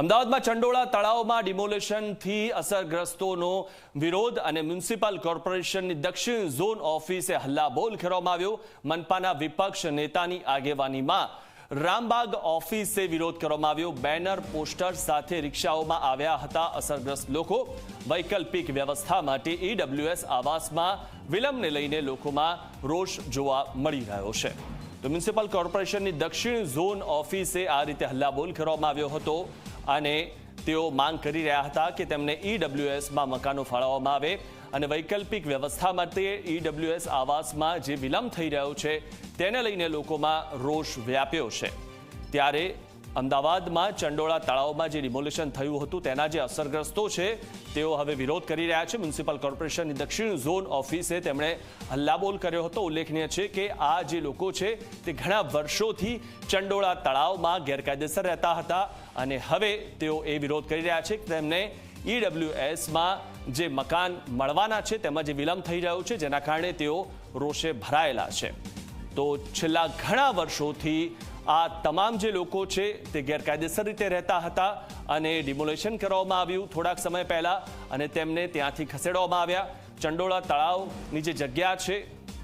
અમદાવાદમાં ચંડોળા તળાવમાં ડિમોલેશનથી અસરગ્રસ્તોનો વિરોધ અને મ્યુનિસિપલ કોર્પોરેશનની દક્ષિણ ઝોન ઓફિસે હલ્લાબોલ કરવામાં આવ્યો. મનપાના વિપક્ષ નેતાની આગેવાનીમાં રામબાગ ઓફિસે વિરોધ કરવામાં આવ્યો. બેનર, પોસ્ટર સાથે રિક્ષાઓમાં આવ્યા હતા અસરગ્રસ્ત લોકો. વૈકલ્પિક વ્યવસ્થા માટે ઈડબ્લ્યુએસ આવાસમાં વિલંબને લઈને લોકોમાં રોષ જોવા મળી રહ્યો છે. તો મ્યુનિસિપલ કોર્પોરેશનની દક્ષિણ ઝોન ઓફિસે આ રીતે હલ્લાબોલ કરવામાં આવ્યો હતો અને તેઓ માંગ કરી રહ્યા હતા કે તેમને ઈડબ્લ્યુએસમાં મકાનો ફાળવવામાં આવે અને વૈકલ્પિક વ્યવસ્થા માટે ઈડબ્લ્યુએસ આવાસમાં જે વિલંબ થઈ રહ્યો છે તેને લઈને લોકોમાં રોષ વ્યાપ્યો છે. ત્યારે અમદાવાદમાં ચંડોળા તળાવમાં જે રિમોલ્યુશન થયું હતું, તેના જે અસરગ્રસ્તો છે, તેઓ હવે વિરોધ કરી રહ્યા છે. મ્યુનિસિપલ કોર્પોરેશનની દક્ષિણ ઝોન ઓફિસે તેમણે હલ્લાબોલ કર્યો હતો. ઉલ્લેખનીય છે કે આ જે લોકો છે, તે ઘણા વર્ષોથી ચંડોળા તળાવમાં ગેરકાયદેસર રહેતા હતા અને હવે તેઓ એ વિરોધ કરી રહ્યા છે કે તેમને ઈડબ્લ્યુએસમાં જે મકાન મળવાના છે, તેમાં જે વિલંબ થઈ રહ્યો છે, જેના કારણે તેઓ રોષે ભરાયેલા છે. તો છેલ્લા ઘણા વર્ષોથી આ તમામ જે લોકો છે તે ગેરકાયદેસર રીતે રહેતા હતા અને ડિમોલેશન કરવામાં આવ્યું થોડાક સમય પહેલાં અને તેમને ત્યાંથી ખસેડવામાં આવ્યા. ચંડોળા તળાવની જે જગ્યા છે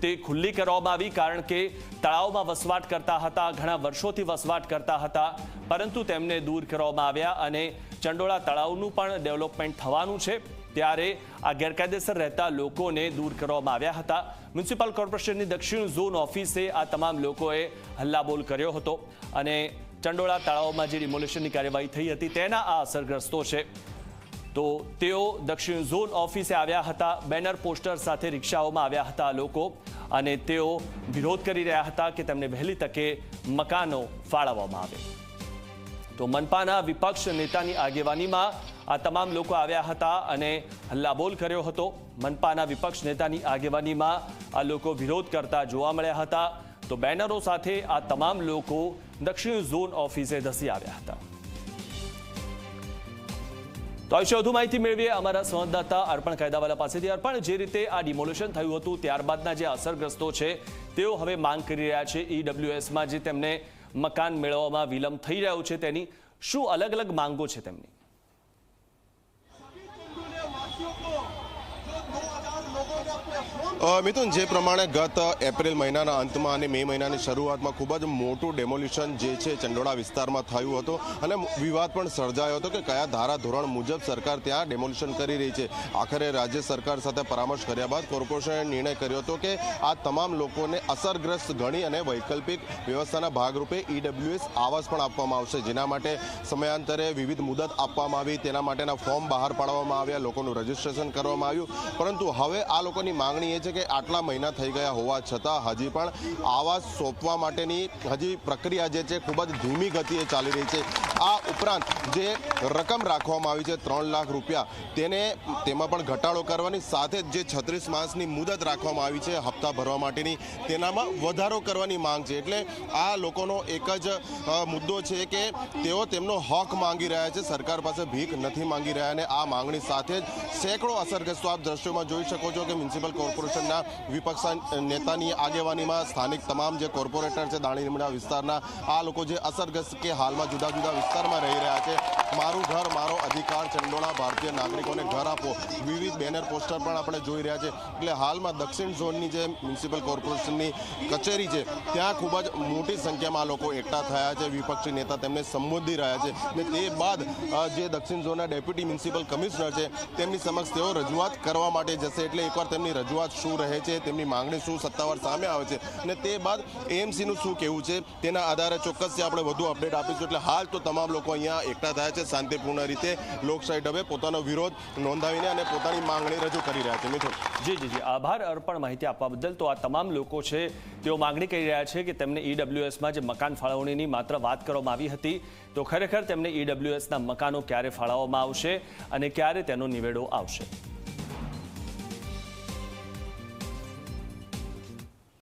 તે ખુલ્લી કરવામાં આવી કારણ કે તળાવમાં વસવાટ કરતા હતા, ઘણા વર્ષોથી વસવાટ કરતા હતા, પરંતુ તેમને દૂર કરવામાં આવ્યા અને ચંડોળા તળાવનું પણ ડેવલપમેન્ટ થવાનું છે. ત્યારે આ ગેરકાયદેસર રહેતા લોકોને દૂર કરવામાં આવ્યા હતા. મ્યુનિસિપલ કોર્પોરેશનની દક્ષિણ ઝોન ઓફિસે આ તમામ લોકોએ હલ્લાબોલ કર્યો હતો અને ચંડોળા તળાવમાં જે ડિમોલેશનની કાર્યવાહી થઈ હતી તેના આ અસરગ્રસ્તો છે. તો તેઓ દક્ષિણ ઝોન ઓફિસે આવ્યા હતા, બેનર પોસ્ટર સાથે રિક્ષાઓમાં આવ્યા હતા લોકો અને તેઓ વિરોધ કરી રહ્યા હતા કે તેમને વહેલી તકે મકાનો ફાળવવામાં આવે. તો મનપાના વિપક્ષ નેતાની આગેવાનીમાં આ તમામ લોકો આવ્યા હતા અને હલ્લાબોલ કર્યો હતો. મનપાના વિપક્ષ નેતાની આગેવાનીમાં આ લોકો વિરોધ કરતા જોવા મળ્યા હતા. તો બેનરો સાથે આ તમામ લોકો દક્ષિણ ઝોન ઓફિસે ધસી આવ્યા હતા. તો આ વિશે વધુ માહિતી મેળવીએ અમારા સંવાદદાતા અર્પણ કાયદાવાલા પાસેથી. અર્પણ, જે રીતે આ ડિમોલેશન થયું હતું, ત્યારબાદના જે અસરગ્રસ્તો છે, તેઓ હવે માંગ કરી રહ્યા છે ઈડબ્લ્યુએસમાં, જે તેમને મકાન મેળવવામાં વિલંબ થઈ રહ્યો છે તેની શું અલગ અલગ માંગો છે તેમની? મિથુન, જે પ્રમાણે ગત એપ્રિલ મહિનાના અંતમાં અને મે મહિનાની શરૂઆતમાં ખૂબ જ મોટું ડેમોલિશન જે છે ચંડોળા વિસ્તારમાં થયું હતું અને વિવાદ પણ સર્જાયો હતો કે કયા ધારા ધોરણ મુજબ સરકાર ત્યાં ડેમોલિશન કરી રહી છે. આખરે રાજ્ય સરકાર સાથે પરામર્શ કર્યા બાદ કોર્પોરેશને નિર્ણય કર્યો હતો કે આ તમામ લોકોને અસરગ્રસ્ત ગણી અને વૈકલ્પિક વ્યવસ્થાના ભાગરૂપે ઈડબ્લ્યુએસ આવાસ પણ આપવામાં આવશે. જેના માટે સમયાંતરે વિવિધ મુદત આપવામાં આવી. તેના માટેના ફોર્મ બહાર પાડવામાં આવ્યા. લોકોનું રજીસ્ટ્રેશન કરવામાં આવ્યું. પરંતુ હવે આ લોકોની માંગણી એ છે કે આટલા મહિના થઈ ગયા હોવા છતાં હજી પણ આવાસ સોંપવા માટેની હજી પ્રક્રિયા જે છે ખૂબ જ ધીમી ગતિએ ચાલી રહી છે. આ ઉપરાંત જે રકમ રાખવામાં આવી છે ત્રણ લાખ રૂપિયા, તેને તેમાં પણ ઘટાડો કરવાની સાથે જ છત્રીસ માસની મુદત રાખવામાં આવી છે હપ્તા ભરવા માટેની, તેનામાં વધારો કરવાની માંગ છે. એટલે આ લોકોનો એક જ મુદ્દો છે કે તેઓ તેમનો હક માંગી રહ્યા છે, સરકાર પાસે ભીખ નથી માંગી રહ્યા અને આ માંગણી સાથે જ સેંકડો અસરગ્રસ્તો આપ દ્રશ્યોમાં જોઈ શકો છો કે મ્યુનિસિપલ કોર્પોરેશનના વિપક્ષ નેતાની આગેવાનીમાં સ્થાનિક તમામ જે કોર્પોરેટર છે દાણીલીમડા વિસ્તારના, આ લોકો જે અસરગ્રસ્ત કે હાલમાં જુદા જુદા વિસ્તારમાં રહી રહ્યા છે, મારું ઘર, મારો અધિકાર ચંડોળા ભારતીય નાગરિકોને ઘર આપો. વિવિધ બેનર પોસ્ટર પણ આપણે જોઈ રહ્યા છે. એટલે હાલમાં દક્ષિણ ઝોનની જે મ્યુનિસિપલ કોર્પોરેશનની કચેરી છે, ત્યાં ખૂબ જ મોટી સંખ્યામાં લોકો એકઠા થયા છે. વિપક્ષી નેતા તેમને સંબોધી રહ્યા છે અને તે બાદ જે દક્ષિણ ઝોનના ડેપ્યુટી મ્યુનિસિપલ કમિશનર છે, તેમની સમક્ષ તેઓ રજૂઆત કરવા માટે જશે. એટલે એકવાર તેમની રજૂઆત શું રહે છે, તેમની માંગણી શું સત્તાવાર સામે આવે છે અને તે બાદ એએમસીનું શું કહેવું છે, તેના આધારે ચોક્કસથી આપણે વધુ અપડેટ આપીશું. એટલે હાલ તો તમામ લોકો અહીંયા એકઠા થયા છે, શાંતિપૂર્ણ રીતે લોકશાહી ઢબે પોતાનો વિરોધ નોંધાવીને અને પોતાની માંગણી રજૂ કરી રહ્યા છે. મિત્રો. જી જી જી. આભાર, અર્પણ માહિતી આપવા બદલ. તો આ તમામ લોકો છે, તેઓ માંગણી કરી રહ્યા છે કે તેમને ઈડબ્લ્યુએસમાં જે મકાન ફાળવણીની માત્ર વાત કરવામાં આવી હતી, તો ખરેખર તેમને ઈડબ્લ્યુએસના મકાનો ક્યારે ફાળવવામાં આવશે અને ક્યારે તેનો નિવેડો આવશે?